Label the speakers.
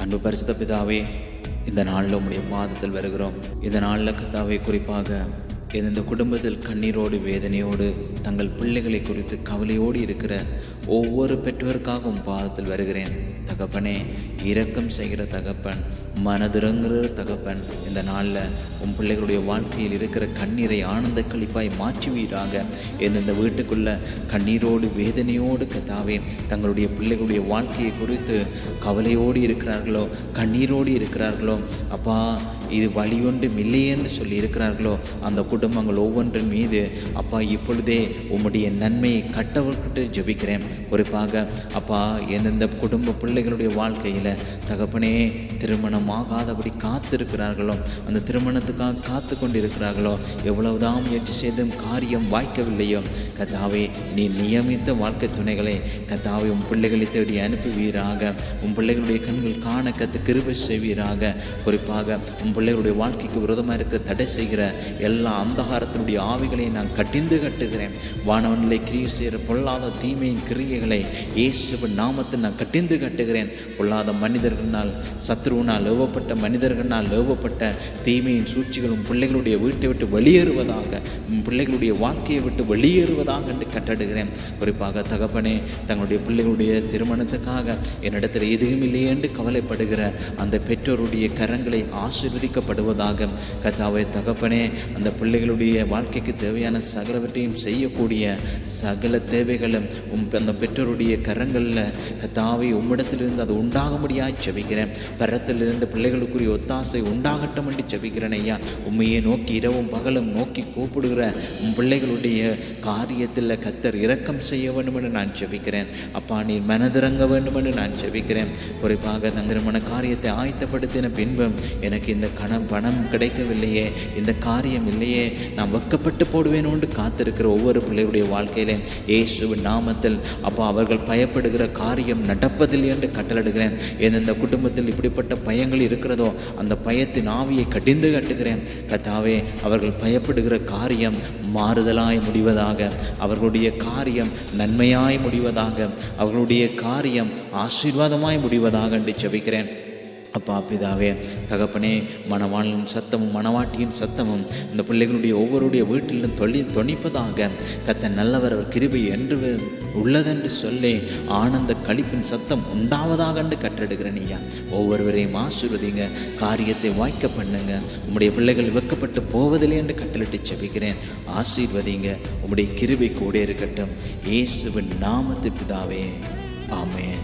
Speaker 1: அன்பு பரிசுத்த பிதாவே இந்த நாளில் உங்களுடைய பாதத்தில் வருகிறோம். இந்த நாளில் கத்தாவே குறிப்பாக இந்த குடும்பத்தில் கண்ணீரோடு வேதனையோடு தங்கள் பிள்ளைகளை குறித்து கவலையோடு இருக்கிற ஒவ்வொரு பெற்றோருக்காகவும் பாதத்தில் வருகிறேன். தகப்பனே இரக்கம் செய்கிற தகப்பன் மனதிறங்குற தகப்பன் இந்த நாளில் உன் பிள்ளைகளுடைய வாழ்க்கையில் இருக்கிற கண்ணீரை ஆனந்த கழிப்பாய் மாற்றுவீராக. எந்தெந்த வீட்டுக்குள்ள கண்ணீரோடு வேதனையோடு கத்தாவே தங்களுடைய பிள்ளைகளுடைய வாழ்க்கையை குறித்து கவலையோடு இருக்கிறார்களோ கண்ணீரோடு இருக்கிறார்களோ அப்பா இது வழி ஒன்றும் சொல்லி இருக்கிறார்களோ அந்த குடும்பங்கள் ஒவ்வொன்றின் மீது அப்பா இப்பொழுதே உம்முடைய நன்மையை கட்டவர்கிட்ட ஜெபிக்கிறேன். குறிப்பாக அப்பா எந்தெந்த குடும்ப பிள்ளைகளுடைய வாழ்க்கையில் தகப்பனே திருமணம் ஆகாதபடி காத்திருக்கிறார்களோ அந்த திருமணத்துக்காக காத்து கொண்டிருக்கிறார்களோ எவ்வளவுதான் முயற்சி செய்தும் காரியம் வாய்க்கவில்லையோ கதாவே நீ நியமித்த வாழ்க்கை துணைகளை கதாவை உன் பிள்ளைகளை தேடி அனுப்புவீராக உன் பிள்ளைகளுடைய கண்கள் காண கத்து கிருபை செய்வீராக. குறிப்பாக உன் பிள்ளைகளுடைய வாழ்க்கைக்கு விரோதமாக இருக்கிற தடை செய்கிற எல்லா அந்தகாரத்தினுடைய ஆவிகளையும் நான் கட்டிந்து கட்டுகிறேன். வானவனிலே கிரியை செய்கிற பொல்லாத தீமையின் கிரியைகளை இயேசுவின் நாமத்தில் நான் கட்டிந்து கட்டுகிறேன். பொல்லாத மனிதர்களால் சத்ருவினால் லோவப்பட்ட மனிதர்களால் லோவப்பட்ட தீமையின் சூழ்ச்சிகளும் பிள்ளைகளுடைய வீட்டை விட்டு வெளியேறுவதாக பிள்ளைகளுடைய வாழ்க்கையை விட்டு வெளியேறுவதாக என்று கட்டடுகிறேன். குறிப்பாக தகப்பனே தங்களுடைய பிள்ளைகளுடைய திருமணத்துக்காக என்னிடத்தில் எதுவும் இல்லையே என்று கவலைப்படுகிற அந்த பெற்றோருடைய கரங்களை ஆசீர்வதிக்கப்படுவதாக கத்தாவை தகப்பனே அந்த பிள்ளைகளுடைய வாழ்க்கைக்கு தேவையான சகலவற்றையும் செய்யக்கூடிய சகல தேவைகளும் உம் அந்த பெற்றோருடைய கரங்களில் கத்தாவை உம்மிடத்திலிருந்து அது உண்டாகும்படியாய் செபிக்கிறேன். பரத்திலிருந்து பிள்ளைகளுக்குரிய ஒத்தாசை உண்டாகட்டும் என்று செபிக்கிறேன் ஐயா. உண்மையை நோக்கி இரவும் பகலும் நோக்கி கூப்பிடுகிற உம் பிள்ளைகளுடைய காரியத்தில் கத்தர் இரக்கம் செய்ய வேண்டும் என்று நான் செபிக்கிறேன். அப்பா நீ மனதிறங்க வேண்டும் என்று நான் செபிக்கிறேன். குறிப்பாக தன் திருமண காரியத்தை ஆயத்தப்படுத்தின பின்பும் எனக்கு இந்த கணம் பணம் கிடைக்கவில்லையே இந்த காரியம் இல்லையே நான் வெக்கப்பட்டு போடுவேனோண்டு காத்திருக்கிற ஒவ்வொரு பிள்ளையுடைய வாழ்க்கையிலே இயேசுவின் நாமத்தில் அப்போ அவர்கள் பயப்படுகிற காரியம் நடப்பதில்லை என்று கட்டளிடுகிறேன் எந்தெந்த குடும்பத்தில் இப்படிப்பட்ட பயங்கள் இருக்கிறதோ அந்த பயத்தின் ஆவியை கடிந்து கட்டுகிறேன். கத்தாவே அவர்கள் பயப்படுகிற காரியம் மாறுதலாய் முடிவதாக அவர்களுடைய காரியம் நன்மையாய் முடிவதாக அவர்களுடைய காரியம் ஆசீர்வாதமாய் முடிவதாக என்று செபிக்கிறேன் அப்பா பிதாவே தகப்பனே மணவாளின் சத்தமும் மணவாட்டியின் சத்தமும் இந்த பிள்ளைகளுடைய ஒவ்வொருடைய வீட்டிலும் தொழி தொனிப்பதாக கத்த நல்லவர் கிருபை என்று உள்ளதென்று சொல்லி ஆனந்த களிப்பின் சத்தம் உண்டாவதாக என்று கற்றெடுக்கிறேன் ஐயா. ஒவ்வொருவரையும் ஆசீர்வதிங்க காரியத்தை வாய்க்க பண்ணுங்க. உம்முடைய பிள்ளைகள் வெக்கப்பட்டு போவதில்லை என்று கட்டளிட்டு செபிக்கிறேன் ஆசீர்வதிங்க உம்முடைய கிருபை கூட இருக்கட்டும். இயேசுவின் நாமத்து பிதாவே. ஆமேன்.